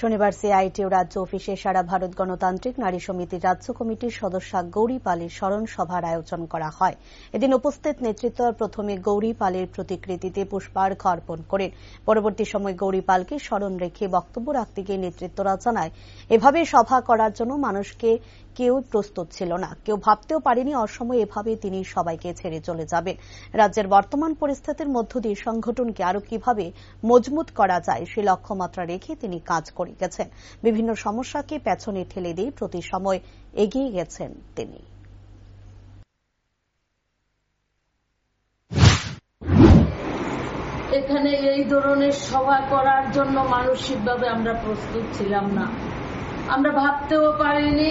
শনিবার সিআইটিউ রাজ্য অফিসে সারা ভারত গণতান্ত্রিক নারী সমিতির রাজ্য কমিটির সদস্যা গৌরী পালের স্মরণ সভার আয়োজন করা হয়। এদিন উপস্থিত নেতৃত্ব প্রথমে গৌরী পালের প্রতিকৃতিতে পুষ্পার্ঘ অর্পণ করেন। পরবর্তী সময় গৌরী পালকে স্মরণ রেখে বক্তব্য রাখতে গিয়ে নেতৃত্বরা জানায়, এভাবে সভা করার জন্য মানুষকে কেউ প্রস্তুত ছিল না। কেউ ভাবতেও পারেনি অসময়ে এভাবে তিনি সবাইকে ছেড়ে চলে যাবেন। রাজ্যের বর্তমান পরিস্থিতির মধ্য দিয়ে সংগঠনকে আরও কীভাবে মজবুত করা যায় সে লক্ষ্যমাত্রা রেখে তিনি কাজ করে গেছেন। বিভিন্ন সমস্যাকে পেছনে ঠেলে দিয়ে প্রতি সময় এগিয়ে গেছেন তিনি। এখানে এই ধরনের সভা করার জন্য মানসিকভাবে আমরা প্রস্তুত ছিলাম না। আমরা ভাবতেও পারিনি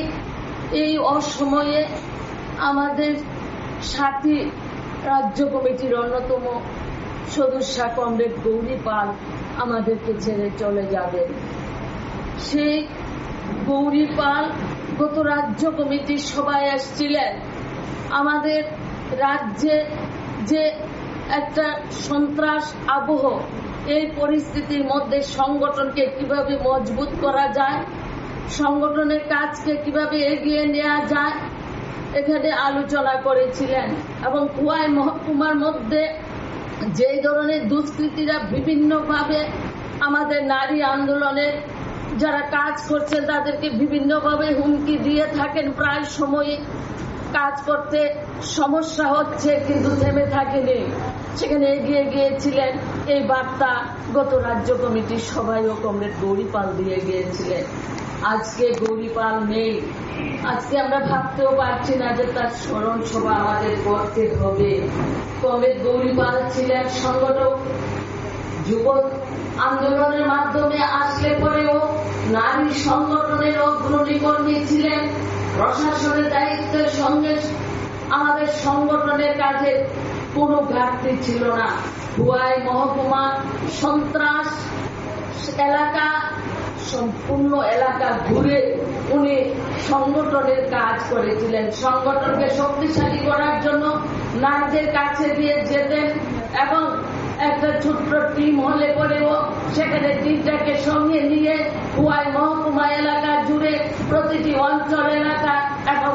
এই অসময়ে আমাদের সাথী রাজ্য কমিটির অন্যতম সদস্যা কমরেড গৌরী পাল আমাদেরকে ছেড়ে চলে যাবেন। সেই গৌরী পাল গত রাজ্য কমিটির সভায় এসছিলেন। আমাদের রাজ্যে যে একটা সন্ত্রাস আবহ, এই পরিস্থিতির মধ্যে সংগঠনকে কীভাবে মজবুত করা যায়, সংগঠনের কাজকে কীভাবে এগিয়ে নেওয়া যায়, এখানে আলোচনা করেছিলেন। এবং কুয়াই মহকুমার মধ্যে যে ধরনের দুষ্কৃতীরা বিভিন্নভাবে আমাদের নারী আন্দোলনের যারা কাজ করছেন তাদেরকে বিভিন্নভাবে হুমকি দিয়ে থাকেন, প্রায় সময়ে কাজ করতে সমস্যা হচ্ছে, কিন্তু থেমে থাকেনি। সেখানে এগিয়ে গিয়েছিলেন এই বার্তা গত রাজ্য কমিটির ও কমরেড গৌরীপাল দিয়ে গিয়েছিলেন। আজকে গৌরীপাল নেই। আজকে আমরা ভাবতেও পারছি না যে তার স্মরণ সভা আমাদের করতে হবে। কমরেড গৌরীপাল ছিলেন সংগঠক, যুবক পরেও নারী সংগঠনের অগ্রণী কর্মী ছিলেন প্রশাসনের দায়িত্বের সঙ্গে আমাদের সংগঠনের কাজে কোনো ঘাটতি ছিল না। হুয়াই মহকুমা সন্ত্রাস এলাকা, সম্পূর্ণ এলাকা ঘুরে উনি সংগঠনের কাজ করেছিলেন। সংগঠনকে শক্তিশালী করার জন্য নারীদের কাছে দিয়ে যেতেন এবং একটা ছোট্ট টিম হলে পরেও সেখানে টিমটাকে হুয়াই মহকুমা এলাকা জুড়ে প্রতিটি অঞ্চল এলাকা যাওয়া